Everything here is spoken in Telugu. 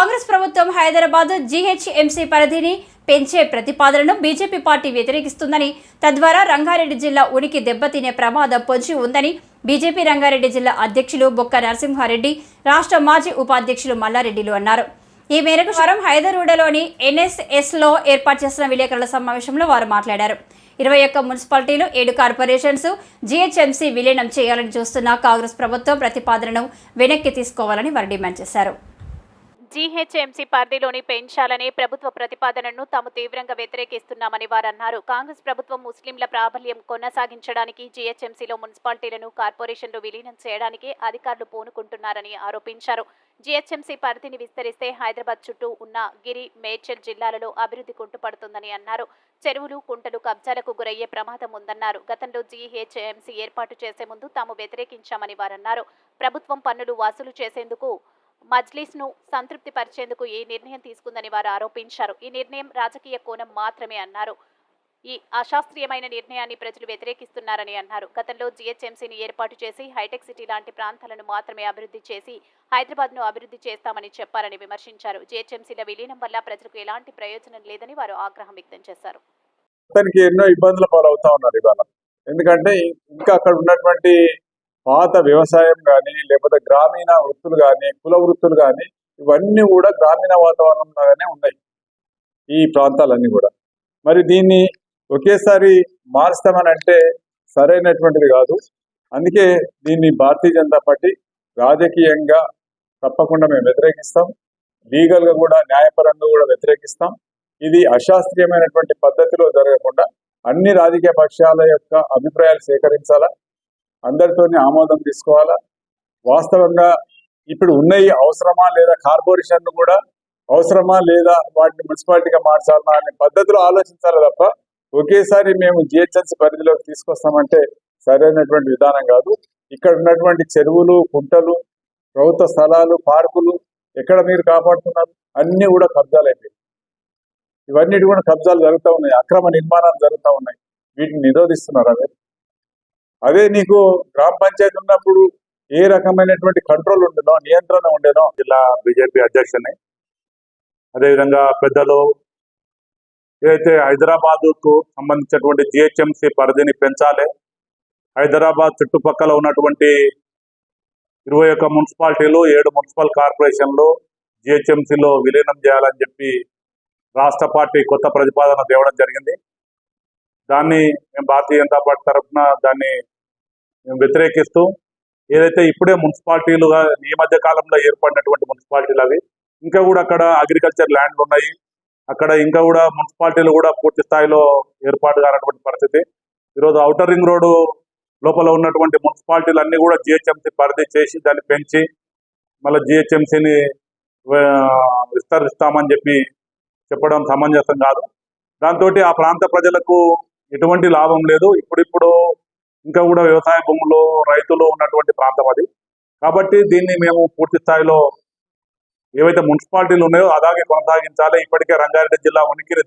కాంగ్రెస్ ప్రభుత్వం హైదరాబాద్ జీహెచ్ఎంసీ పరిధిని పెంచే ప్రతిపాదనను బీజేపీ పార్టీ వ్యతిరేకిస్తుందని తద్వారా రంగారెడ్డి జిల్లా ఉనికి దెబ్బతినే ప్రమాదం పొంచి ఉందని బీజేపీ రంగారెడ్డి జిల్లా అధ్యక్షులు బొక్క నరసింహారెడ్డి రాష్ట్ర మాజీ ఉపాధ్యక్షులు మల్లారెడ్డిలు అన్నారు. ఈ మేరకు వారం హైదరూడలోని ఎన్ఎస్ఎస్లో ఏర్పాటు చేసిన విలేకరుల సమావేశంలో వారు మాట్లాడారు. ఇరవై ఒక్క మున్సిపాలిటీలు ఏడు కార్పొరేషన్స్ జీహెచ్ఎంసీ విలీనం చేయాలని చూస్తున్న కాంగ్రెస్ ప్రభుత్వం ప్రతిపాదనను వెనక్కి తీసుకోవాలని వారు డిమాండ్ చేశారు. జీహెచ్ఎంసీ పరిధిలోని పెంచాలనే ప్రభుత్వ ప్రతిపాదనను తాము తీవ్రంగా వ్యతిరేకిస్తున్నామని వారు అన్నారు కాంగ్రెస్ ప్రభుత్వం ముస్లింల ప్రాబల్యం కొనసాగించడానికి జీహెచ్ఎంసీలో మున్సిపాలిటీలను కార్పొరేషన్లు విలీనం చేయడానికి అధికారులు పూనుకుంటున్నారని ఆరోపించారు. జీహెచ్ఎంసీ పరిధిని విస్తరిస్తే హైదరాబాద్ చుట్టూ ఉన్న గిరి మేడ్చల్ జిల్లాలలో అభివృద్ధి కుంటుపడుతుందని అన్నారు. చెరువులు కుంటలు కబ్జాలకు గురయ్యే ప్రమాదం ఉందన్నారు. గతంలో జీహెచ్ఎంసీ ఏర్పాటు చేసే ముందు తాము వ్యతిరేకించామని వారన్నారు. ప్రభుత్వం పన్నులు వసూలు చేసేందుకు మజ్లిస్ను సంతృప్తి పరిచేందుకు ఈ నిర్ణయం తీసుకుందని వారు ఆరోపించారు. ఈ నిర్ణయం రాజకీయ కోణం మాత్రమే అన్నారు. ఈ అశాస్త్రీయమైన నిర్ణయాన్ని ప్రజలు వ్యతిరేకిస్తున్నారని అన్నారు. గతంలో జీహెచ్ఎంసీని ఏర్పాటు చేసి హైటెక్ సిటీ లాంటి ప్రాంతాలను మాత్రమే అభివృద్ధి చేసి హైదరాబాద్ను అభివృద్ధి చేస్తామని చెప్పారని విమర్శించారు. జీహెచ్ఎంసీల విలీనం వల్ల ప్రజలకు ఎలాంటి ప్రయోజనం లేదని వారు ఆగ్రహం వ్యక్తం చేశారు. ఎన్నో ఇబ్బందుల పాలవుతా ఉన్నారు ఇవాళ. ఎందుకంటే ఇంకా అక్కడ ఉన్నటువంటి పాత వ్యవసాయం కానీ లేకపోతే గ్రామీణ వృత్తులు కానీ కుల వృత్తులు కానీ ఇవన్నీ కూడా గ్రామీణ వాతావరణంలాగానే ఉన్నాయి. ఈ ప్రాంతాలన్నీ కూడా. మరి దీన్ని ఒకేసారి మారుస్తామని అంటే సరైనటువంటిది కాదు. అందుకే దీన్ని భారతీయ జనతా పార్టీ రాజకీయంగా తప్పకుండా మేము వ్యతిరేకిస్తాం. లీగల్గా కూడా న్యాయపరంగా కూడా వ్యతిరేకిస్తాం. ఇది అశాస్త్రీయమైనటువంటి పద్ధతిలో జరగకుండా అన్ని రాజకీయ పక్షాల యొక్క అభిప్రాయాలు సేకరించాలా? అందరితోని ఆమోదం తీసుకోవాలా? వాస్తవంగా ఇప్పుడు ఉన్నాయి అవసరమా లేదా కార్పొరేషన్ కూడా అవసరమా లేదా వాటిని మున్సిపాలిటీగా మార్చాలా అనే పద్ధతిలో ఆలోచించాలి తప్ప ఒకేసారి మేము జిహెచ్ఎంసీ పరిధిలోకి తీసుకొస్తామంటే సరైనటువంటి విధానం కాదు. ఇక్కడ ఉన్నటువంటి చెరువులు కుంటలు ప్రభుత్వ స్థలాలు పార్కులు ఎక్కడ మీరు కాపాడుతున్నారు? అన్ని కూడా కబ్జాలు ఇవన్నీ ఇవన్నిటి కూడా కబ్జాలు జరుగుతూ ఉన్నాయి. అక్రమ నిర్మాణాలు జరుగుతూ ఉన్నాయి. వీటిని నిరోధిస్తున్నారు అదే అదే నీకు గ్రామ పంచాయతీ ఉన్నప్పుడు ఏ రకమైనటువంటి కంట్రోల్ ఉండేనో నియంత్రణ ఉండేనో జిల్లా బీజేపీ అధ్యక్షుని. అదేవిధంగా పెద్దలు ఏదైతే హైదరాబాదుకు సంబంధించినటువంటి జిహెచ్ఎంసి పరిధిని పెంచాలి హైదరాబాద్ చుట్టుపక్కల ఉన్నటువంటి ఇరవై ఒక్క మున్సిపాలిటీలు ఏడు మున్సిపల్ కార్పొరేషన్లు జిహెచ్ఎంసీలో విలీనం చేయాలని చెప్పి రాష్ట్ర పార్టీ కొత్త ప్రతిపాదన తేవడం జరిగింది. దాన్ని మేము భారతీయ జనతా పార్టీ తరఫున దాన్ని మేము వ్యతిరేకిస్తూ ఏదైతే ఇప్పుడే మున్సిపాలిటీలుగా ఈ మధ్య కాలంలో ఏర్పడినటువంటి మున్సిపాలిటీలు అవి ఇంకా కూడా అక్కడ అగ్రికల్చర్ ల్యాండ్లు ఉన్నాయి. అక్కడ ఇంకా కూడా మున్సిపాలిటీలు కూడా పూర్తి స్థాయిలో ఏర్పాటు కానటువంటి పరిస్థితి. ఈరోజు ఔటర్ రింగ్ రోడ్డు లోపల ఉన్నటువంటి మున్సిపాలిటీలు అన్ని కూడా జిహెచ్ఎంసీ పరిధి చేసి దాన్ని పెంచి మళ్ళీ జిహెచ్ఎంసీని విస్తరిస్తామని చెప్పి చెప్పడం సమంజసం కాదు. దాంతో ఆ ప్రాంత ప్రజలకు ఎటువంటి లాభం లేదు. ఇప్పుడిప్పుడు ఇంకా కూడా వ్యవసాయ భూములు రైతులు ఉన్నటువంటి ప్రాంతం అది. కాబట్టి దీన్ని మేము పూర్తి స్థాయిలో ఏవైతే మున్సిపాలిటీలు ఉన్నాయో అలాగే కొనసాగించాలి. ఇప్పటికే రంగారెడ్డి జిల్లా ఉనికిని